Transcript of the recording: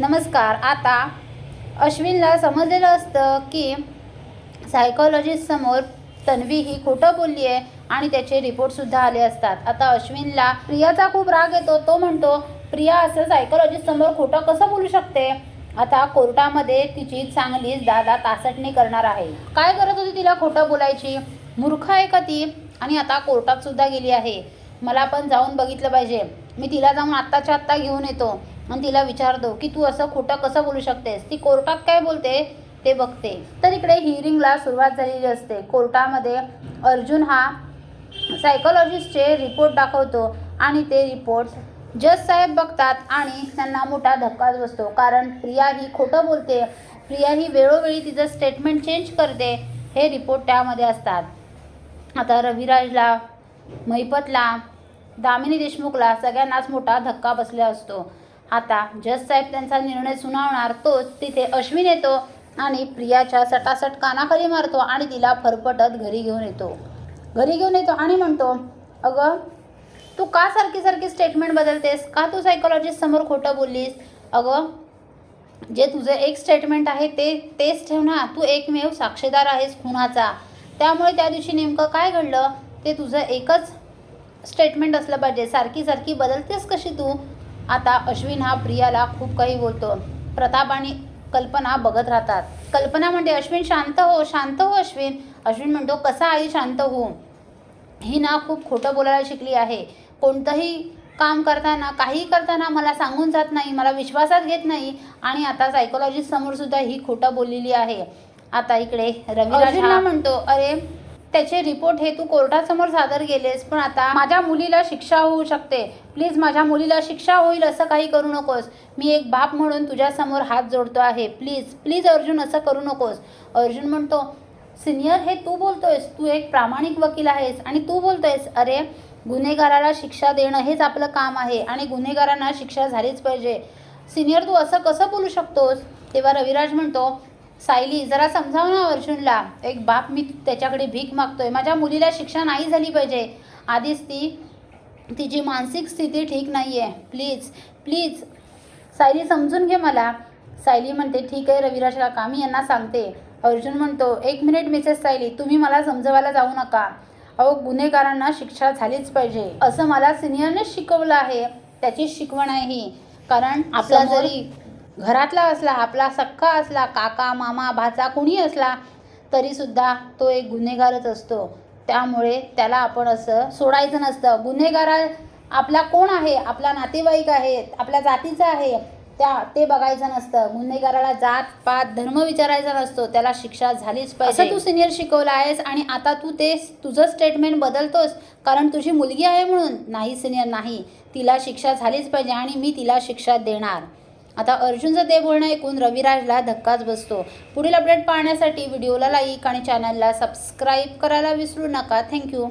नमस्कार. आता अश्विनला समजलेलं असतं की सायकोलॉजिस्टसमोर तन्वी ही खोटं बोलली आहे आणि त्याचे रिपोर्टसुद्धा आले असतात. आता अश्विनला प्रियाचा खूप राग येतो. तो म्हणतो प्रिया असं सायकोलॉजिस्टसमोर खोटं कसं बोलू शकते? आता कोर्टामध्ये तिची चांगलीच दादा तासटणी करणार आहे. काय करत होती तिला खोटं बोलायची? मूर्ख आहे का ती? आणि आता कोर्टात सुद्धा गेली आहे. मला पण जाऊन बघितलं पाहिजे. मी तिला जाऊन आत्ताच्या आत्ता घेऊन येतो. आणि तिला विचारतो की तू असं खोटं कसं बोलू शकतेस? ती कोर्टात काय बोलते? ते बघते. तर इकडे हिअरिंगला सुरुवात झालेली असते. कोर्टामध्ये अर्जुन हा सायकोलॉजिस्टचे रिपोर्ट दाखवतो आणि ते रिपोर्ट जज साहेब बघतात आणि त्यांना मोठा धक्काच बसतो. कारण प्रिया ही खोटं बोलते. प्रिया ही वेळोवेळी तिचं स्टेटमेंट चेंज करते. हे रिपोर्ट त्यामध्ये असतात. आता रविराजला महिपतला दामिनी देशमुखला सगळ्यांनाच मोठा धक्का बसला असतो. आता जज साहेब त्यांचा निर्णय सुनावणार तोच तिथे अश्विन येतो आणि प्रियाच्या सटासट कानाखाली मारतो आणि तिला फरफटत घरी घेऊन येतो. घरी घेऊन येतो आणि म्हणतो अगं तू का सारखी सारखी स्टेटमेंट बदलतेस? का तू सायकोलॉजिस्ट समोर खोटं बोललीस? अगं जे तुझं एक स्टेटमेंट आहे ते तेच ठेव ना. तू एकमेव साक्षीदार आहेस खुनाचा. त्यामुळे त्या दिवशी नेमकं काय घडलं? ते तुझं एकच स्टेटमेंट असलं पाहिजे. सारखी सारखी बदलतेस कशी तू? आता अश्विन हा प्रियाला खूप काही बोलतो. प्रताप आणि कल्पना बघत राहतात. कल्पना म्हणते अश्विन शांत हो शांत हो अश्विन. अश्विन म्हणतो कसा आई शांत हो. ही ना खूप खोटं बोलायला शिकली आहे. कोणतंही काम करताना काही करताना मला सांगून जात नाही मला विश्वासात घेत नाही आणि आता सायकोलॉजिस्ट समोर सुद्धा ही खोटं बोललेली आहे. आता इकडे रविराजला म्हणतो अरे त्याचे रिपोर्ट हे तू कोर्टासमोर सादर केलेस पण आता माझ्या मुलीला शिक्षा होऊ शकते. प्लीज माझ्या मुलीला शिक्षा होईल असं काही करू नकोस. मी एक बाप म्हणून तुझ्यासमोर हात जोडतो आहे. प्लीज प्लीज अर्जुन असं करू नकोस. अर्जुन म्हणतो सिनियर हे तू बोलतोयस. तू एक प्रामाणिक वकील आहेस आणि तू बोलतोयस अरे गुन्हेगाराला शिक्षा देणं हेच आपलं काम आहे आणि गुन्हेगारांना शिक्षा झालीच पाहिजे. सिनियर तू असं कसं बोलू शकतोस? तेव्हा रविराज म्हणतो सायली जरा समजाव ना अर्जुनला. एक बाप मी त्याच्याकडे भीक मागतोय. माझ्या मुलीला शिक्षा नाही झाली पाहिजे. आधीच ती तिची मानसिक स्थिती ठीक नाही आहे प्लीज प्लीज. सायली समजून घे मला. सायली म्हणते ठीक आहे रविराज काका मी यांना सांगते. अर्जुन म्हणतो एक मिनिट मिसेस सायली तुम्ही मला समजवायला जाऊ नका. अहो गुन्हेगारांना शिक्षा झालीच पाहिजे. असं मला सिनियरनेच शिकवलं आहे. त्याची शिकवण आहे ही. कारण आपला जरी घरातला असला आपला सख्खा असला काका मामा भाचा कुणी असला तरीसुद्धा तो एक गुन्हेगारच असतो. त्यामुळे त्याला आपण असं सोडायचं नसतं. गुन्हेगारा आपला कोण आहे? आपला नातेवाईक आहे आपल्या जातीचा आहे त्या ते बघायचं नसतं. गुन्हेगाराला जात पात धर्म विचारायचा नसतो. त्याला शिक्षा झालीच पाहिजे. असं तू सिनियर शिकवला आहेस आणि आता तू ते तुझं स्टेटमेंट बदलतोस. कारण तुझी मुलगी आहे म्हणून. नाही सिनियर नाही. तिला शिक्षा झालीच पाहिजे आणि मी तिला शिक्षा देणार. आता अर्जुनचं ते बोलणं ऐकून रविराजला धक्काच बसतो. पुढील अपडेट पाहण्यासाठी व्हिडिओला लाईक आणि चॅनलला सबस्क्राईब करायला विसरू नका. थँक्यू